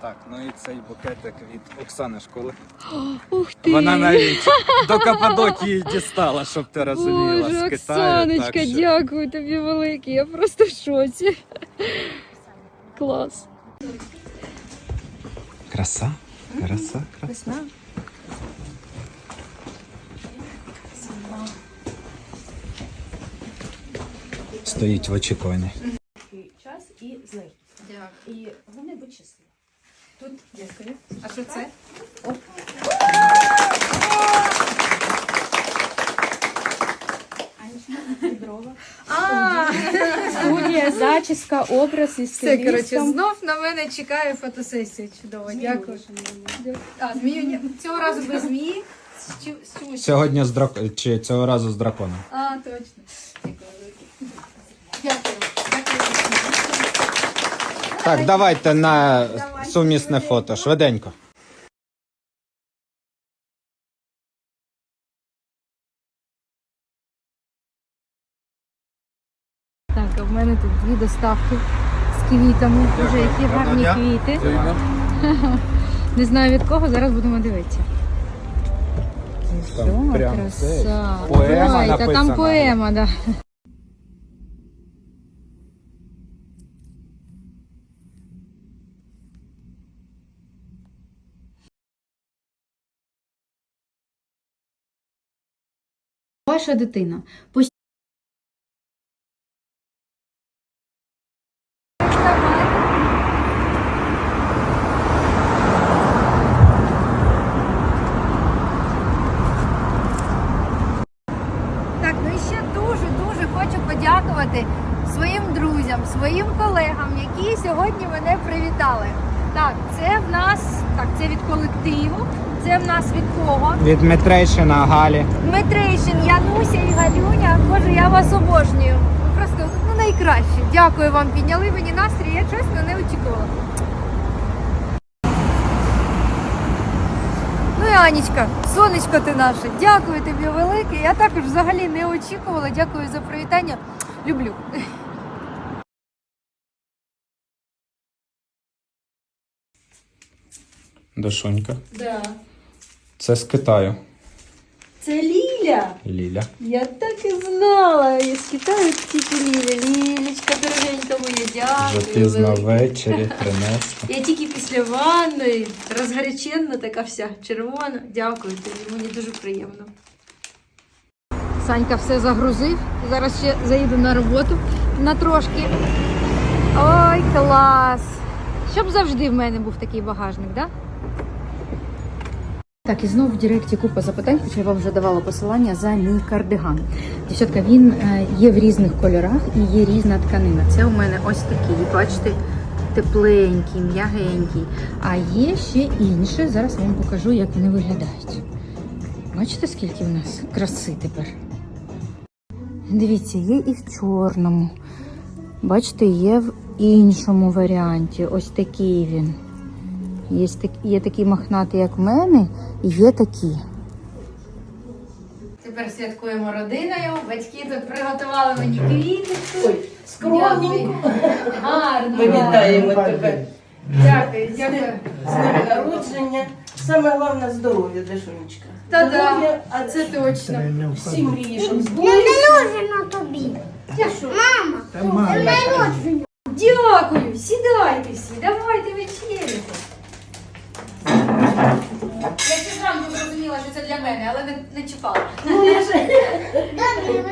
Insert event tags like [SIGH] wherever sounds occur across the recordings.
Так, ну і цей букетик від Оксани школи. [GASPS] Ух ти! Вона навіть до [LAUGHS] Каппадокії дістала, щоб ти розуміла. Боже, з Китаю. Оксаночка, так що- дякую тобі велике. Я просто в шоці. [LAUGHS] Клас. Краса, краса, краса. Стоїть в очікуванні. час і з легкістю. Дякую. І головне будь щасливим. Тут дякую. А що це? Студія, зачіска, образ і Все, коротше, знов на мене чекає фотосесія. Чудово, дякую. А, змію ні. Цього разу без змії. З чим- з чимось. Сьогодні з драк... чи цього разу з драконом. А, точно. Дякую. Дякую. Так, давайте на сумісне фото. Швиденько. А в мене тут дві доставки з квітами. Боже, які гарні квіти. [LAUGHS] Не знаю від кого, зараз будемо дивитися. Там прям краса. поема Ой, та там поема, да. Ваша дитина Так, ну і ще дуже-дуже хочу подякувати своїм друзям, своїм колегам, які сьогодні мене привітали. Так, це в нас, так, це від колективу, це в нас від кого? Від Митрейшина Галі. Дмитрейшин, Януся і Галюня. Боже, я вас обожнюю. Ви просто ну, найкраще. Дякую вам, підняли мені настрій, я чесно не очікувала. Ну і Анічка, сонечко ти наше, дякую тобі велике. Я також взагалі не очікувала. Дякую за привітання. Люблю. Дошунька. Да. Це з Китаю. Це Ліля. Ліля. Я так і знала. Я з Китаю тільки Ліля. Лілечка, дорогенька моя, дякую. Вже пізно ввечері [LAUGHS] принесла. Я тільки після ванної, розгаряченна така вся, червона. Дякую тобі, мені дуже приємно. Санька все загрузив. Зараз ще заїду на роботу на трошки. Ой, клас! Щоб завжди в мене був такий багажник, так? Да? Так, і знову в Директі купа запитань, хоча я вам вже давала посилання за мій кардиган. Дівчатка, він е, є в різних кольорах і є різна тканина. Це у мене ось такий, бачите, тепленький, м'ягенький. А є ще інші. Зараз я вам покажу, як вони виглядають. Бачите, скільки в нас краси тепер? Дивіться, є і в чорному. Бачите, є в іншому варіанті. Ось такий він. Є, так, є такі мохнаті, як в мене, і є такі. Тепер святкуємо родиною. Батьки тут приготували мені квіточку. Ой, скромненько. Гарно. Ми вітаємо тебе Дякую, дякую. з днем народження. Саме головне здоров'я, Дашунечка. Та-да, Здоров'я, а це точно. всі мрії, щоб Не збулися. народжена тобі. Мама, не народжена. Дякую, сідайте всі, давайте вечеряти. Я ще зранку зрозуміла, що це для мене, але не, не чіпала. Дай мені.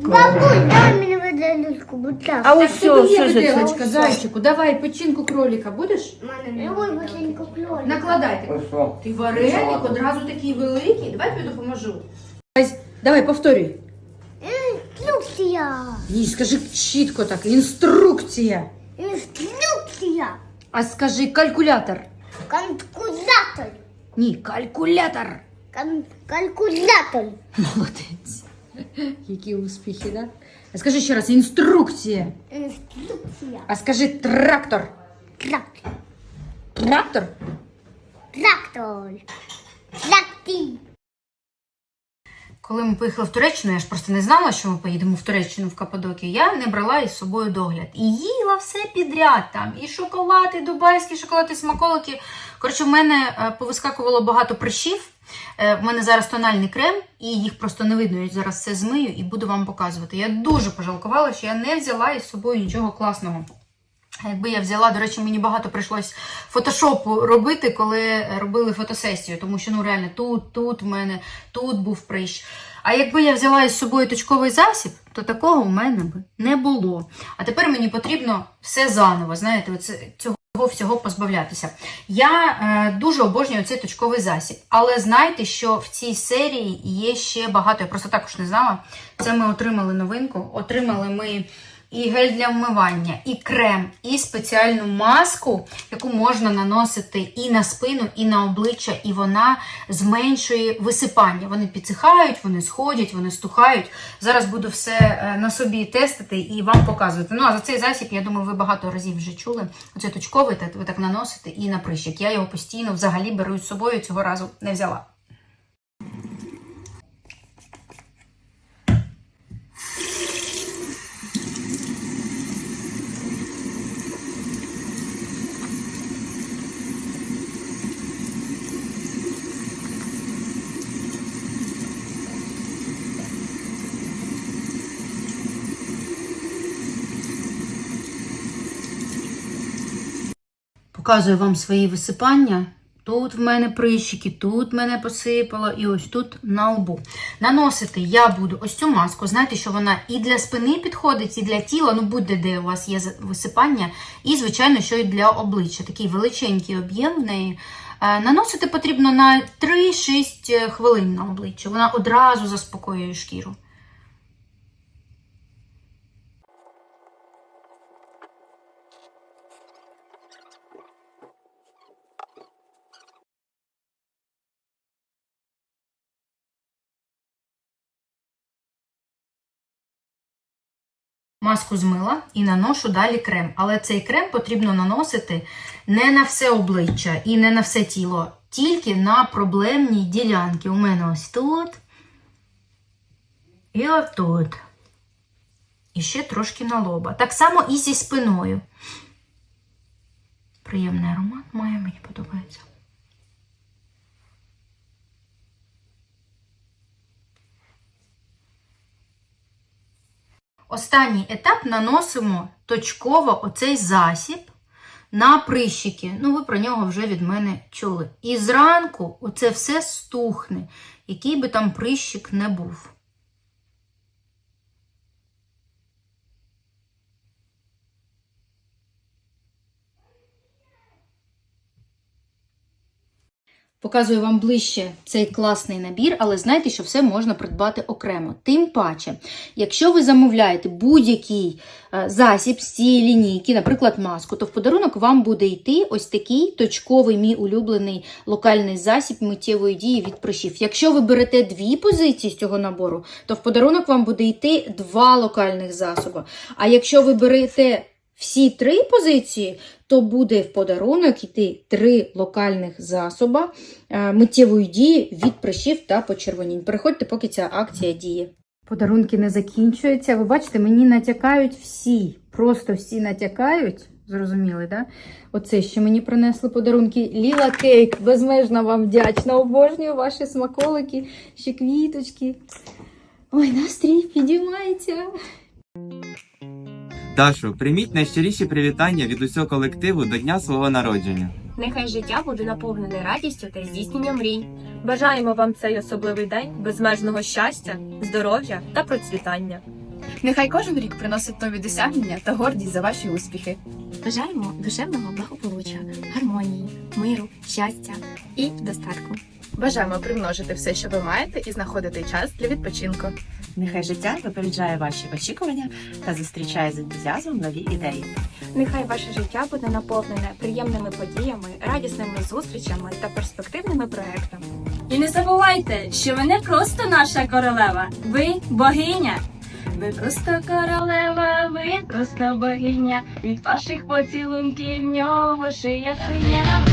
Бабуль, дай мені виделочку, будь ласка. А ось що, що ж це? зайчику, давай печінку кроліка будеш? У мене не ой, маленьку кльолі. Накладайте. Ти вареник одразу такий великий. Давай тобі допоможу. Давай, повторюй. Інструкція. Ні, скажи чітко так. Інструкція. Інструкція. А скажи калькулятор. Калькулятор. Ні, калькулятор. Кан- Калькулятор. Молодець. Які успіхи, да? А скажи ще раз інструкція. Інструкція. А скажи трактор. Трактор. Трактор? Трактор. Трактор. Коли ми поїхали в Туреччину, я ж просто не знала, що ми поїдемо в Туреччину в Каппадокію, я не брала із собою догляд. І їла все підряд там. І шоколад, і дубайський шоколад, і смаколики. Коротше, в мене е, повискакувало багато прищів. Е, В мене зараз тональний крем, і їх просто не видно. Я зараз все змию і буду вам показувати. Я дуже пожалкувала, що я не взяла із собою нічого класного. Якби я взяла, до речі, мені багато прийшлось фотошопу робити, коли робили фотосесію, тому що ну реально тут, тут в мене, тут був прищ. А якби я взяла із собою точковий засіб, то такого в мене би не було. А тепер мені потрібно все заново, знаєте, оце, цього всього позбавлятися. Я е, дуже обожнюю цей точковий засіб, але знайте, що в цій серії є ще багато. Я просто також не знала. Це ми отримали новинку. Отримали ми і гель для вмивання, і крем, і спеціальну маску, яку можна наносити і на спину, і на обличчя, і вона зменшує висипання. Вони підсихають, вони сходять, вони стухають. Зараз буду все е, на собі тестити і вам показувати. Ну а за цей засіб, я думаю, ви багато разів вже чули. Оце точковий, ви так наносите і на прищик. Я його постійно взагалі беру з собою, цього разу не взяла. Показую вам свої висипання. Тут в мене прищики, тут мене посипало, і ось тут на лбу. Наносити я буду ось цю маску. Знаєте, що вона і для спини підходить, і для тіла, ну будь-де де у вас є висипання, і, звичайно, що і для обличчя. Такий величенький об'єм в неї. Е, Наносити потрібно на 3-6 хвилин на обличчя. Вона одразу заспокоює шкіру. Маску змила і наношу далі крем. Але цей крем потрібно наносити не на все обличчя і не на все тіло, тільки на проблемні ділянки. У мене ось тут і отут. І ще трошки на лоба. Так само і зі спиною. Приємний аромат має, мені Останній етап наносимо точково оцей засіб на прищики. Ну, ви про нього вже від мене чули. І зранку оце все стухне, який би там прищик не був. Показую вам ближче цей класний набір, але знайте, що все можна придбати окремо. Тим паче, якщо ви замовляєте будь-який е, засіб з цієї лінійки, наприклад, маску, то в подарунок вам буде йти ось такий точковий мій улюблений локальний засіб миттєвої дії від прищів. Якщо ви берете дві позиції з цього набору, то в подарунок вам буде йти два локальних засоби. А якщо ви берете всі три позиції, то буде в подарунок йти три локальних засоба е, миттєвої дії від прищів та почервонінь. Переходьте, поки ця акція діє. Подарунки не закінчуються. Ви бачите, мені натякають всі. Просто всі натякають. Зрозуміли, да? Оце ще мені принесли подарунки. Ліла Кейк. Безмежно вам вдячна. Обожнюю ваші смаколики, ще квіточки. Ой, настрій підіймається. Дашу, прийміть найщиріші привітання від усього колективу до дня свого народження. Нехай життя буде наповнене радістю та здійсненням мрій. Бажаємо вам цей особливий день безмежного щастя, здоров'я та процвітання. Нехай кожен рік приносить нові досягнення та гордість за ваші успіхи. Бажаємо душевного благополуччя, гармонії, миру, щастя і достатку. Бажаємо примножити все, що ви маєте, і знаходити час для відпочинку. Нехай життя випереджає ваші очікування та зустрічає з ентузіазмом нові ідеї. Нехай ваше життя буде наповнене приємними подіями, радісними зустрічами та перспективними проектами. І не забувайте, що ви не просто наша королева, ви богиня. Ви просто королева, ви просто богиня. Від ваших поцілунків в нього шия синя.